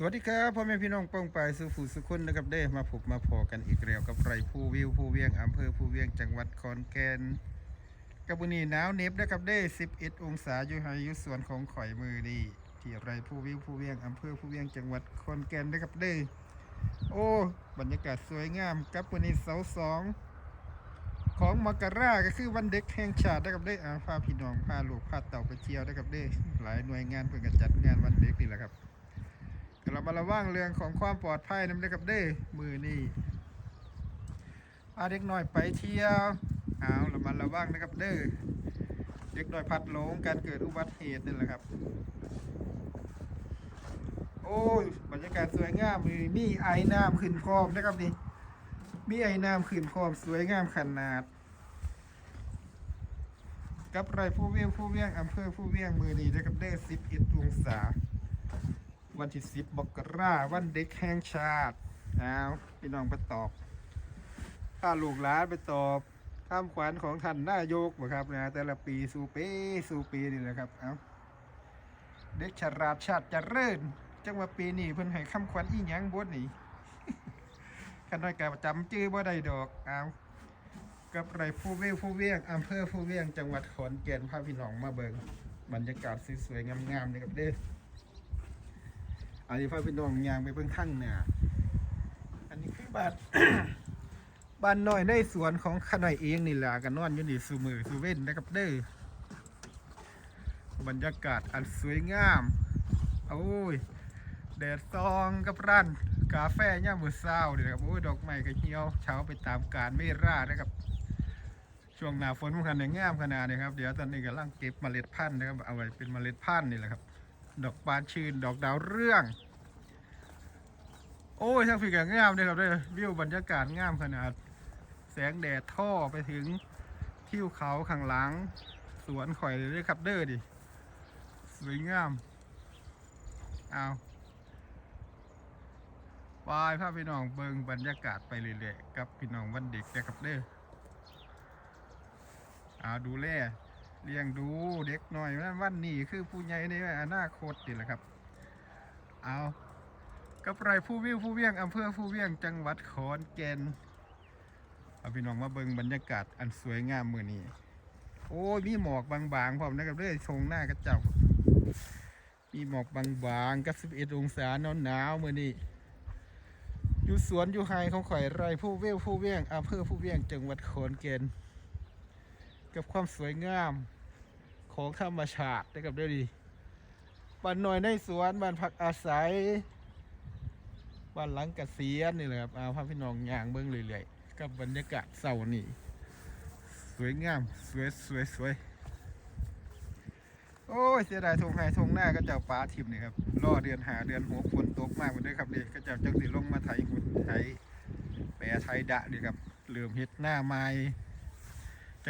สวัสดีครับพ่อแม่พี่น้องป้องปายสุ ፉ สุคนนะครับได้มาพบมาพอกันอีกแล้วกับไรผู้วิวผู้เวียงอำเภอผู้เวียงจังหวัดขอนแก่นกับวันนี้หนาวเน็บนะครับได้11 องศาอยู่ไฮยู่ส่วนของข่อยมือดีที่ไรผู้วิวผู้เวียงอำเภอผู้เวียงจังหวัดขอนแก่นนะครับได้โอ้บรรยากาศสวยงามกับวันนี้เสาสองของมกราก็คือวันเด็กแห่งชาตินะครับได้อาพาพี่น้องพาลูกพาเต่าไปเที่ยวนะครับได้หลายหน่วยงานเพื่อกันจัดงานวันเด็กนี่แหละครับ เรามาระวังเรื่องของความปลอดภัยนำเด้อครับเด้มือนี่อาเด็กหน้อยไปเที่ยวเอาเรามาระวังนะครับเด้อเด็กหน้อยพัดหลงการเกิดอุบัติเหตุนี่แหละครับ โอ้ยบรรยากาศสวยงามมือมีไอ้น้ำขึ้นพร้อมนะครับนี่มีไอ้น้ำขึ้นพร้อมสวยงามขนาดกับไรผู้เวียงผู้เวียงอำเภอผู้เวียงมือนี้นะครับเด้สิบเอ11องศา วันที่สิบมกราวันเด็กแห่งชาติเอาพี่น้องไปตอบถ้าลูกหลานไปตอบคำขวัญของท่านนายกบ่ครับนะแต่ละปีสู่ปีสู่ปีนี่แหละครับเอาเด็กฉลาดชาติเริญจังว่าปีนี้เพิ่นให้คำขวัญอีหยังบ่นี่กันน้อยกะจำชื่อบ่ได้ดอกเอากับไรผู้เวียงผู้เวียงอำเภอผู้เวียงจังหวัดขอนแก่นพาพี่น้องมาเบิงบรรยากาศสวยๆงามๆนี่ครับเด้อ อันนี้พ่อพี่น้องยางไปเพิ่งทั้งเนี่ยอันนี้คือบ้าน บ้านน้อยในสวนของขน่อยเองนี่แหละกันนอนอยู่นี่สูมือสูเว้นนะครับเด้อบรรยากาศอันสวยงามโอ้ยแดดซองกับร้านกาแฟย่ามือเศร้าเลยครับโอ้ยดอกไม้ก็เหี่ยวเช้าไปตามการไม่ร่านะครับช่วงหน้าฝนมันขนาดงามขนาดนี้ครับ เดี๋ยวตอนนี้กำลังเก็บเมล็ดพันธุ์นะครับเอาไว้เป็นเมล็ดพันธุ์นี่แหละครับ ดอกบานชื่น ดอกดาวเรื่อง โอ้ยทางฝีกงามเลยครับด้วยวิวบรรยากาศงามขนาด แสงแดดท่อไปถึงทิวเขาข้างหลัง สวนข่อยเลยครับเด้อดิ สวยงาม เอาวายพาพี่น้องเบิงบรรยากาศไปเรื่อยๆกับพี่น้องวันเด็กนะครับเด้อเอาดูแล เลี้ยงดูเด็กหน่อยนะวันนี้คือผู้ใหญ่ในอนาคตนี่แหละครับ เอากับไรผู้วิวผู้เวียงอำเภอผู้เวียงจังหวัดขอนแก่นเอาพี่น้องมาเบิ่งบรรยากาศอันสวยงามมือนี้โอ้ยมีหมอกบางๆพร้อมนะครับเด้อยชงหน้ากระเจ้ามีหมอกบางๆกับ 11 องศาหนาวๆมือนี้อยู่สวนอยู่ไฮของข่อยไรผู้เวียวผู้เวียงอำเภอผู้เวียงจังหวัดขอนแก่น กับความสวยงามของธรรมชาติได้กับได้ดีบ้านหน่อยในสวนบ้านพักอาศัยบ้านหลังเกษียณนี่แหละครับเอาพาพี่น้องย่างเบิ้งเรื่อยๆกับบรรยากาศเสานี่สวยงามสวยสวยสวยโอ้ยเสียดายทงไห้ทงหน้าก็เจ้าป้าทิมนี่ครับรอเดือนหาเดือนหกฝนตกมากหมดเลยครับนี่ก็เจ้าจังสิลงมาไถหุ่นไถแปรไถดะนี่ครับเหลื่อมเฮ็ดหน้าไม้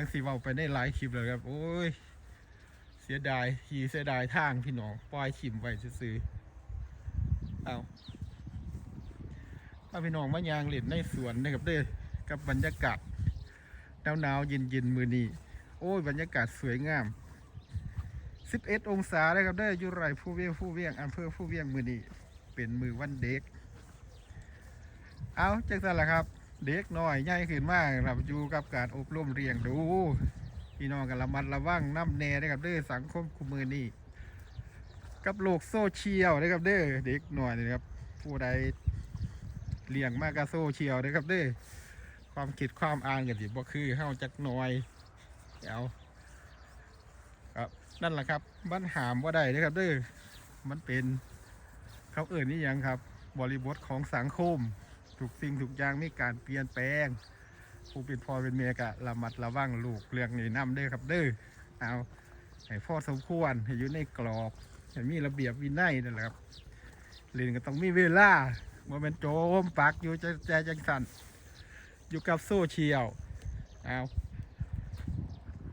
จังสีเว้าไปได้หลายคลิปเลยครับ โอ้ย เสียดายขี่เสียดายทางพี่น้องปล่อยขิมไว้ซื้อเอาเอาพี่น้องมายางเล่นในสวนนะครับเด้อกับบรรยากาศหนาวๆเย็นๆมือนี้โอ้ย บรรยากาศสวยงาม 11 องศาเลยครับเด้ออยู่ไรผู้เวียงผู้เวียงอำเภอผู้เวียงมือนี้เป็นมือวันเด็ก เอาจังสันละครับ เด็กน้อยใหญ่ขึ้นมากครับอยู่กับการอบรมเรียงดูพี่น้องกันระมัดระวังน้ำแน่นะครับเด้อสังคมคุมมือนี่กับโลกโซเชียลนะครับเด้อเด็กน้อยนี่ครับ ผู้ใดเลี้ยงมากกับโซเชียลนะครับเด้อความคิดความอ่านกันสิบ่คือเฮาจักหน่อยเอาครับนั่นแหละครับมันหามว่าได้นะครับเด้อมันเป็นเขาเอ่ยนี่ยังครับ บริบทของสังคม ทุกสิ่งทุกอย่างมีการเปลี่ยนแปลง ผู้เป็นพ่อเป็นเมียกะระมัดระวังลูกเรื่องนี้นำเด้อครับเด้อเอาให้พ่อสมควรให้อยู่ในกรอบให้มีระเบียบวินัยนั่นแหละครับเรียนก็ต้องมีเวลาเมื่อเป็นโจมปักอยู่จะแจจังสันอยู่กับโซเชียลเอา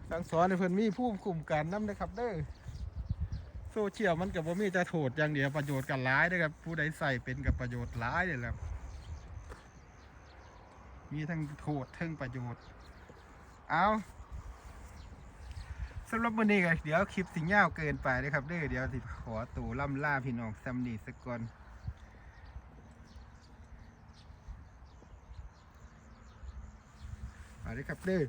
สั่งสอนให้เพิ่อนมีผู้คุมกันนำนะครับเด้อโซเชียลมันกับว่ามีแต่โทษอย่างเดียวประโยชน์กันหลายนะครับผู้ใดใส่เป็นกับประโยชน์หลายเลยแหละ มีทั้งโทษทั้งประโยชน์ เอาสำหรับวันนี้ก็เดี๋ยวคลิปสิงยาวเกินไปนะครับเด้อเดี๋ยวสิขอตูวล่ำล่าพี่น้องซัมนีสกอนอเลยครับเด้อ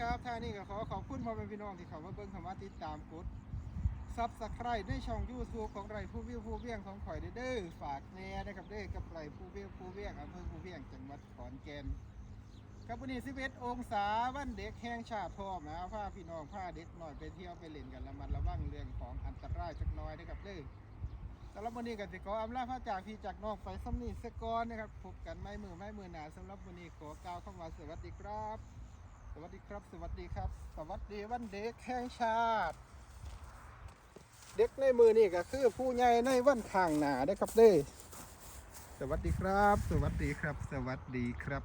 ครับท่านี่ก็ขอขอบคุณพ่อแม่พี่น้องที่เข้ามาเบิ่งเข้ามาติดตามกดซับสไครต์ในช่อง YouTube ของไรผู้วิวผู้เวียงของข่อยเด้อฝากแน่นะครับเด้อกับไรผู้วิวผู้เวียงอำเภอผู้เวียงจังหวัดขอนแก่นครับวันนี้11องศาวันเด็กแห่งชาติพร้อมนะพาพี่น้องพาเด็กหน่อยไปเที่ยวไปเล่นกันระมัดระวังเรื่องของอันตรายจักน้อยนะครับเด้อสำหรับวันนี้ก็สิขออำลาพระจากพี่จากน้องไปสำนีสกอนนะครับพบกันไม่มือไม่มือหนาสำหรับวันนี้ขอกล่าวคำว่าสวัสดีครับ วัสดีครับ สวัสดีครับ สวัสดีวันเด็กแห่งชาติ เด็กในมือนี่ก็คือผู้ใหญ่ในวันทางหนาได้ครับเด้ สวัสดีครับ สวัสดีครับ สวัสดีครับ